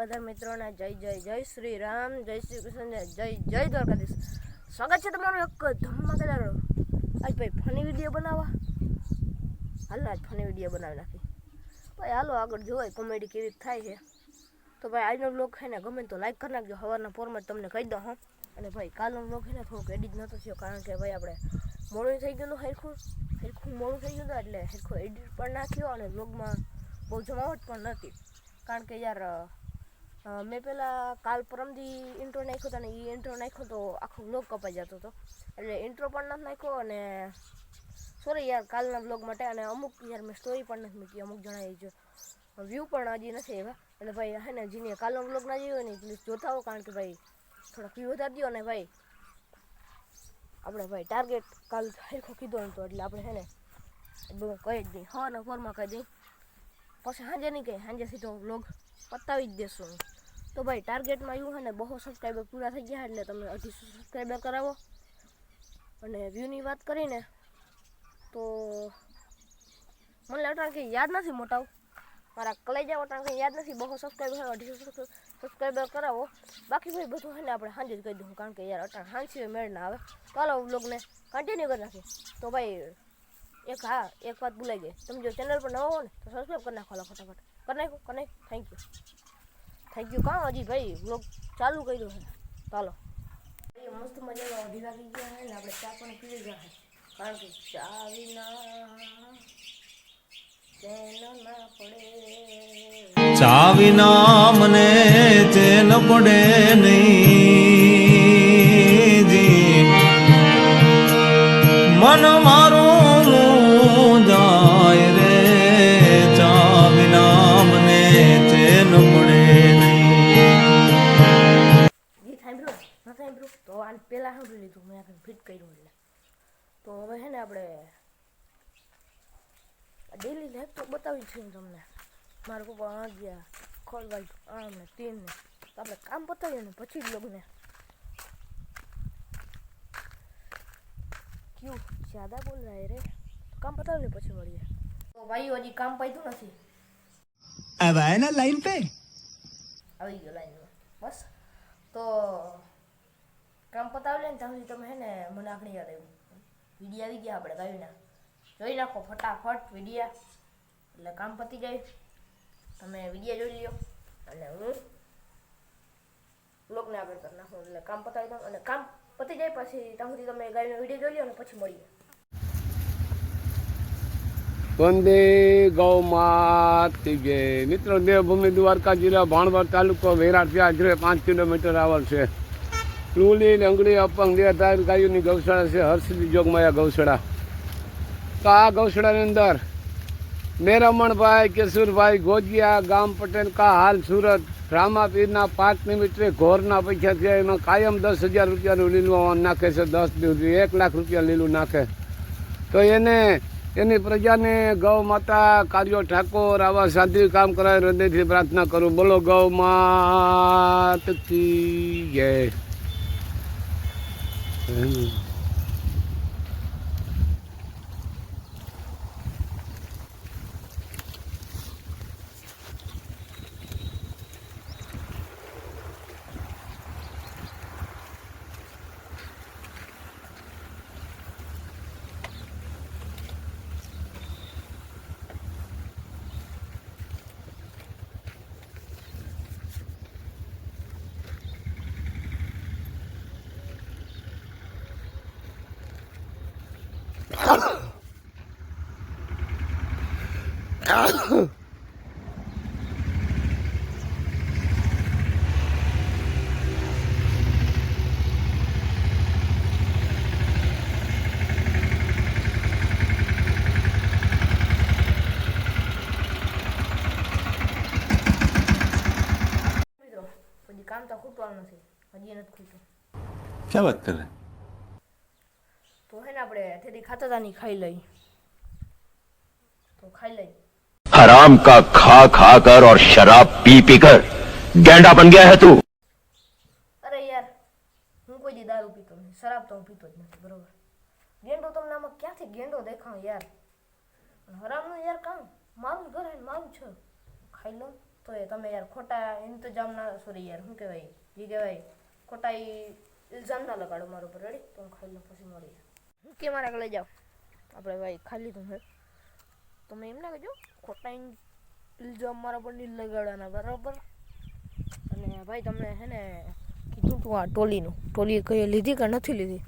બધા મિત્રોને જય જય જય શ્રી રામ, જય શ્રી કૃષ્ણ જય જય દ્વારકાધીશ. સ્વાગત છે તમારું એક ધમાકેદાર આજ ભાઈ ફની વીડિયો બનાવવા. હાલ આજ ફની વીડિયો બનાવી નાખી. ભાઈ, હાલો આગળ જોવાય કોમેડી કેવી થાય છે. તો ભાઈ, આજનો બ્લોગ છે ને, ગમે તો લાઈક કરી નાખજો. સવારના પોરમાં તમને કહી દઉં, હું. અને ભાઈ, કાલનો બ્લોગ છે ને, થોડુંક એડિટ નહોતો થયો, કારણ કે ભાઈ, આપણે મોડું થઈ ગયું હરખું. હરખું મોડું થઈ ગયું એટલે હરખું એડિટ પણ નાખ્યો અને બ્લોગમાં બહુ જમાવટ પણ નથી કારણ કે યાર મેં પહેલાં કાલ પરમથી ઇન્ટ્રો નાખ્યો હતો અને એ ઇન્ટ્રો નાખ્યો તો આખો બ્લોગ કપાઈ જતો હતો. એટલે ઇન્ટ્રો પણ નથી નાખ્યો અને સોરી યાર, કાલના બ્લોગ માટે અને અમુક યાર મેં સ્ટોરી પણ નથી મૂકી, અમુક જણાવી જો વ્યૂ પણ હજી નથી એવા એટલે ભાઈ, હે ને, જીને કાલનો બ્લોગ ના જોયો ને પ્લીઝ જોતા હો કારણ કે ભાઈ થોડાક વ્યૂ વધારી દો ને ભાઈ. આપણે ભાઈ ટાર્ગેટ કાલ હરખો કીધો નતો એટલે આપણે હે ને કહી જ દઈએ. હા ને ફોરમાં કહી દઈ પછી સાંજે નહીં કહે, સાંજે સીધો વ્લોગ પતાવી જ દેશું તો ભાઈ ટાર્ગેટમાં એવું હોય ને, બહુ સબસ્ક્રાઈબર પૂરા થઈ ગયા એટલે તમે અઢીસો સબસ્ક્રાઈબર કરાવો. અને વ્યૂની વાત કરીને, તો મને અટાણ કંઈ યાદ નથી મોટાવ મારા કલેજા અટાણ કંઈ યાદ નથી, બહુ સબસ્ક્રાઈબર અઢીસો સબસ્ક્રાઈબર કરાવો. બાકી ભાઈ, બધું છે ને આપણે સાંજે જ કહી દઉં, કારણ કે યાર અટાણ હાંસી હોય મેળ ના આવે. ચાલો બ્લોગને કન્ટિન્યુ કરી નાખીએ તો ભાઈ, એક હા, એક વાત ભૂલાઈ ગઈ. તમે જો ચેનલ પર નવો હો ને, તો સબસ્ક્રાઈબ કરી નાખો ફટાફટ. કરી connect. Thank you thank you કાં હજી ભાઈ વ્લોગ ચાલુ કર્યો છે. ચાલો. મસ્ત મજા અઢી વાગી ગયા છે ને આપણે ચા પણ પી લીધા છે. કારણ કે ચા વિના ચેન ના પડે. ચાવિના મને ચેન પડે નહીં. ડેલી લેપટોપ બતાવી છે તમને. મારા પપ્પા આ ગયા ખોલવાઈ આમ ને તેમ ને. આપણે કામ પતાવીએ ને પછી જ લગ્ન. ક્યુ જ્યાદા બોલ રહે રે. કામ પતાવી ને પછી મળીએ. તો ભાઈ હજી કામ પાયતું નથી. હવે ના લાઈન પે? આવી ગયો લાઈનમાં બસ. તો કામ પતાવી લે ને ત્યાં સુધી તમે હે ને મને આખરી યાદ આવ્યું વીડિયો આવી ગયા આપણે ગાયુના જોઈ નાખો, ફટાફટ વિડીયા એટલે કામ પતી જાય. તમે વિડીયા જોઈ લ્યો. અને હું બ્લોગને આગળ કરી નાખું. એટલે કામ પતાવી દઉં. અને કામ પતી જાય પછી ત્યાં સુધી તમે ગાડીનો વીડિયો જોઈ લો અને પછી મળીએ. વંદે ગૌ માત જય. મિત્રો, દેવભૂમિ દ્વારકા જિલ્લા ભાણવડ તાલુકો વેરાટ ત્યાં આશરે પાંચ કિલોમીટર આવેલ છે. લુલી લંગડી અપંગ દેહ ગાયોની ગૌશાળા છે હર્ષદી જોગમાયા ગૌશાળા. તો આ ગૌશાળાની અંદર? મેરમણભાઈ કેશુરભાઈ ગોજિયા, ગામ પટેલ કા હાલ સુરત. રામાપીરના પાંચ નિમિત્તે ઘોરના પૈસા થયા. એમાં કાયમ દસ હજાર રૂપિયાનું લીલું નાખે છે. દસ દિવસથી એક લાખ રૂપિયા લીલું નાખે. તો એને, એની પ્રજાને ગૌ માતા કાર્યો ઠાકોર, આવા સાધુ કામ કરાય, હૃદયથી પ્રાર્થના કરું. બોલો ગૌ માત કી જય મિત્રો હજી કામ તો ખૂટવાનું નથી હજી નથી ખૂટું क्या बात कर रहे हैं તો હે ને આપણે તેથી ખાતાની ખાઈ લઈ તો ખાઈ લઈ हराम का खा खा कर और शराब पी पी कर गैंडा बन गया है तू અરે યાર હું કોઈ દી દારૂ પીતો નથી શરાબ તો હું પીતો જ નથી બરોબર ગેંડો તમને આમાં ક્યાંથી ગેંડો દેખાવ યાર અને હરામનું યાર કામ મારું જ ઘર હે ને મારું છે ખાઈ લો તો એ તમે યાર ખોટા ઇંતજામ ના સોરી યાર શું કહેવાય જે કહેવાય ખોટાઈ ઇલ્ઝામ ના લગાડો મારા ઉપર રેડી તો હું ખાઈ પછી મળી હું કે મારા લઈ જાઓ આપણે ભાઈ લીધું છે તમે એમ ના કહેજો ખોટા ઇલ્ઝામ મારા પર નહીં લગાડવાના, બરાબર? અને ભાઈ તમને હે ને કીધું તું આ ટોલીનું. ટોલી કઈ લીધી કે નથી લીધી?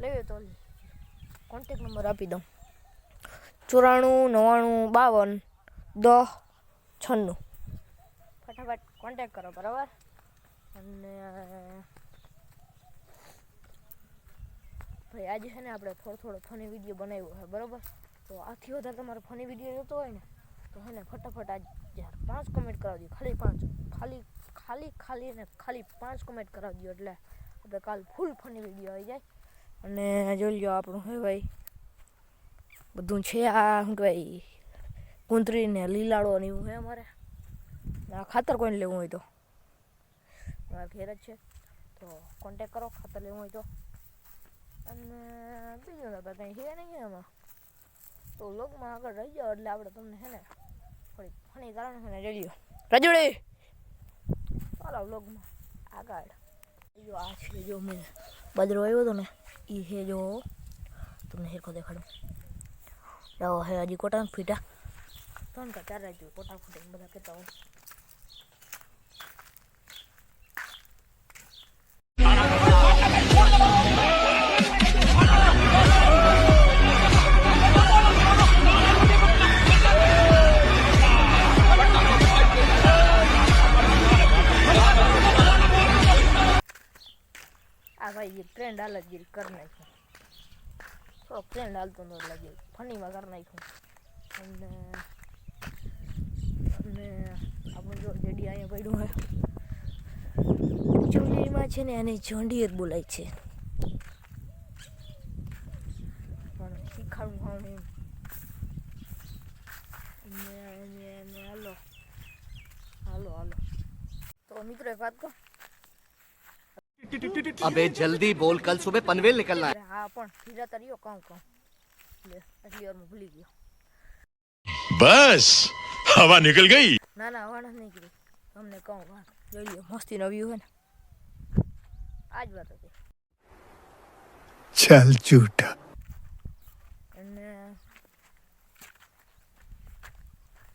લેવી ટોલી. કોન્ટેક નંબર આપી દઉં. ચોરાણું નવ્વાણું બાવન દસ છન્નું. કોન્ટેક કરો, બરાબર? અને, ભાઈ, આજે છે ને આપણે થોડો થોડો ફની વીડિયો બનાવ્યો છે, બરાબર? તો આથી વધારે તમારો ફની વીડિયો જોતો હોય ને, તો હે ને ફટાફટ આજ પાંચ કમેન્ટ કરાવી દો ખાલી પાંચ, ખાલી ખાલી ખાલી ને ખાલી પાંચ કમેન્ટ કરાવી દો એટલે આપણે કાલ ફૂલ ફની વીડિયો આવી જાય. અને જોઈ લો આપણું હે ભાઈ? બધું છે આ, શું કહેવાય કુંતરી ને લીલાડો ને એવું છે અમારે. ખાતર કોઈને લેવું હોય તો. મારા ઘેર જ છે. તો કોન્ટેક કરો, ખાતર લેવું હોય તો. અને બીજું તો કંઈ છે નહીં એમાં તો લોકમાં આગળ રહી જાઓ એટલે આપણે તમને છે ને થોડીક ફણી કારણ છે ને રેડિયો રજોડી ચાલો વ્લોગમાં આગળ. જો આ છે જો મેં બદરો આવ્યો હતો ને એ છે જો તમને હેરખો દેખાડું. લાવો હે હજી કોટા ફીટા. ત્રણ કા ચાર રાજ્યો કોટા ફૂટે બધા કહેતા હોય. ટ્રેન્ડ કરી નાખ્યું. થોડોક ફ્રેન્ડ હાલતો ન લાગે. ફનીમાં કરી નાખ્યું. અને અને આપણું જો ડેડી અહીંયા પડ્યું હોય. ચોલીમાં છે ને એને જોંડિયર બોલાય છે. પણ શીખાડું ખાવાનું હાલો. હાલો હાલો. તો મિત્રો એક વાત કહું? अबे जल्दी बोल कल सुबह पनवेल निकलना है અરે હા પણ ફીરા તરીયો કહું કહું લે એટલી વારમાં ભૂલી ગયો बस हवा निकल गई ના ના વાણ નહીં કીધું તમને કહું વાત જોઈ લો મસ્તી નો વ્યૂ હે ને આજ વાત હતી चल झूठा અને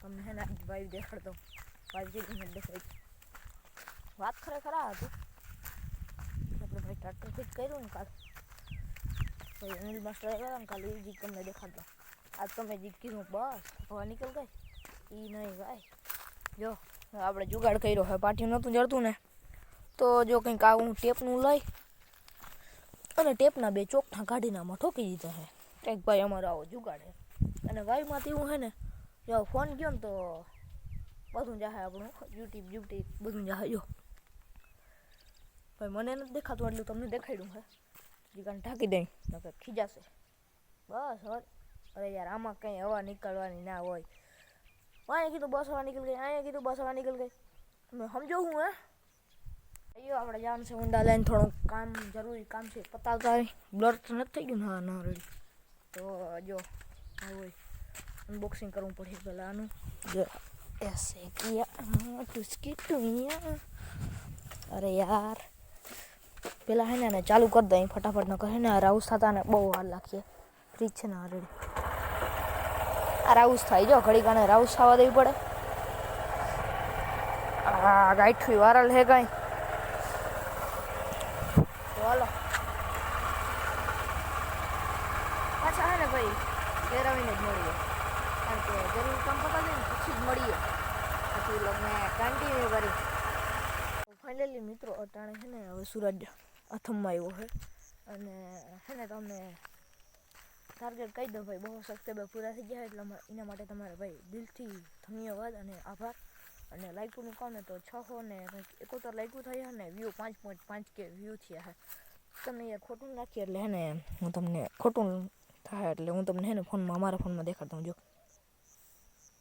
તમને હે ને આજ વાઈવ દેખાડતો વાઈવ જે ગમે દેખાડી વાત ખરેખર આ હતી આપણે ટ્રેક્ટર ફિટ કર્યું ને કાલ ભાઈ અનિલ માસ્ટર આવ્યા ને કાલે એ જીત તમને દેખાડતો આજ તમે જીત કીધું બસ હવા નીકળ ગઈ એ નહીં ભાઈ જો આપણે જુગાડ કર્યો હવે પાટિયું નહોતું જડતું ને તો જો કંઈક આવું ટેપનું લઈ અને ટેપના બે ચોકઠા કાઢીનામાં ઠોકી દીધા હે કંઈક ભાઈ અમારો આવો જુગાડ છે અને વાયુમાંથી એવું છે ને જો ફોન ગયો ને તો બધું જાહે આપણું યુટ્યુબ યુટ્યુબ બધું જાહે જો ભાઈ મને નથી દેખાતું એટલું તમને દેખાડ્યું છે જીગાને ઢાંકી દઈ, નકર ખીજાશે બસ હવે. અરે યાર, આમાં કંઈ હવા નીકળવાની ના હોય. અહીંયા કીધું બસ હવા નીકળી ગઈ અહીંયા કીધું બસ હવા નીકળી ગઈ. તમે સમજો હું, હે? અయ్યો આપણે જવાનું છે ઊંડા લઈને થોડું કામ, જરૂરી કામ છે. પતાવતા બ્લર તો નથી થઈ ગયું, ના ના, રેડી. તો, જો, આ હોય. અનબોક્સિંગ કરવું પડે પહેલાં આનું. જો એસે કિયા ટુસ્કી ટુયા અરે યાર. પેલા હે ને ચાલુ કરી દઈએ ફટાફટ ન કરે ને રાઉસ થતા ને બહુ વાર લાગીએ ફ્રીજ છે ને આ આ રાઉસ થાય, જો ઘડી કાને રાઉસ થવા દેવી પડે. આ ગાંઠું વારલ હે કાંઈ. ચાલો પાછા હે ને ભાઈ ફેરવીને જ મળીએ. કારણ કે જરૂર કામ પતા ને, પછી જ મળીએ. પછી લોકોને કન્ટિન્યુ કરી. ફાઇનલી મિત્રો, અટાણે છે ને, હવે સુરજ અથમમાં આવ્યો છે અને છે ને તમને ટાર્ગેટ કહી દો ભાઈ, બહુ સબસ્ક્રાઈબર પૂરા થઈ ગયા એટલે એના માટે તમારે ભાઈ દિલથી ધન્યવાદ અને આભાર. અને લાઇકોનું કહું ને તો છસો ને એકોતેર લાઇકો થયા ને વ્યૂ પાંચ પોઈન્ટ પાંચ કે વ્યૂ થયા છે તમને યાર ખોટું નાખીએ એટલે હે ને, હું તમને ખોટું થાય એટલે હું તમને હે ને ફોનમાં અમારા ફોનમાં દેખાડતો હું જો.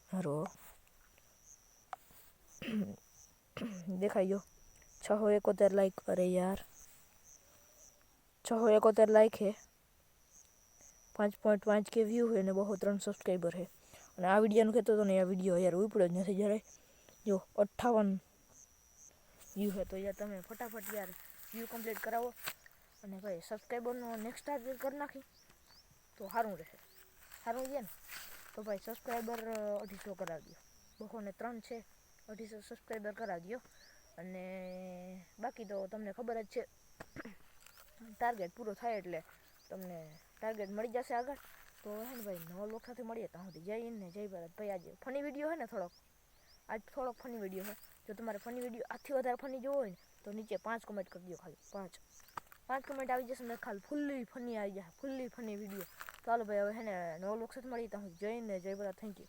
હારો. દેખાઈ ગયો. છસો એકોતેર લાઈક અરે યાર. છસો એકોતેર લાઈક હે પાંચ પોઈન્ટ પાંચ કે વ્યૂ છે ને બહુ ત્રણ સબસ્ક્રાઈબર છે અને આ વિડીયોનું કહેતો હતો ને આ વીડિયો યાર ઉપડ્યો જ નથી જ્યારે જો અઠ્ઠાવન વ્યૂ છે તો યાર તમે ફટાફટ યાર વ્યૂ કમ્પ્લીટ કરાવો અને ભાઈ સબસ્ક્રાઈબરનો નેક્સ્ટ ટાર્ગેટ કરી નાખી। તો સારું રહેશે સારું છે ને? તો ભાઈ સબસ્ક્રાઈબર અઢીસો કરાવી દો બહોને ત્રણ છે, અઢીસો સબસ્ક્રાઈબર કરાવી દો અને બાકી તો તમને ખબર જ છે ટાર્ગેટ પૂરો થાય એટલે તમને ટાર્ગેટ મળી જશે આગળ. તો હે ને ભાઈ, નવા સાથે મળીએ ત્યાં સુધી. જય ને જય ભારત. ભાઈ, આજે ફની વીડિયો હે ને થોડોક? આજ થોડોક ફની વીડિયો હે. જો તમારે ફની વીડિયો આથી વધારે ફની જોવો હોય ને, તો નીચે પાંચ કમેન્ટ કરી દો ખાલી. પાંચ. પાંચ કમેન્ટ આવી જશે ને ખાલી ફૂલ્લી ફની આવી જશે. ફૂલ્લી ફની વીડિયો ચાલો ભાઈ, હવે હે ને નવો સાથે મળીએ ત્યાં સુધી. જય હિન્દ ને જય ભારત. Thank you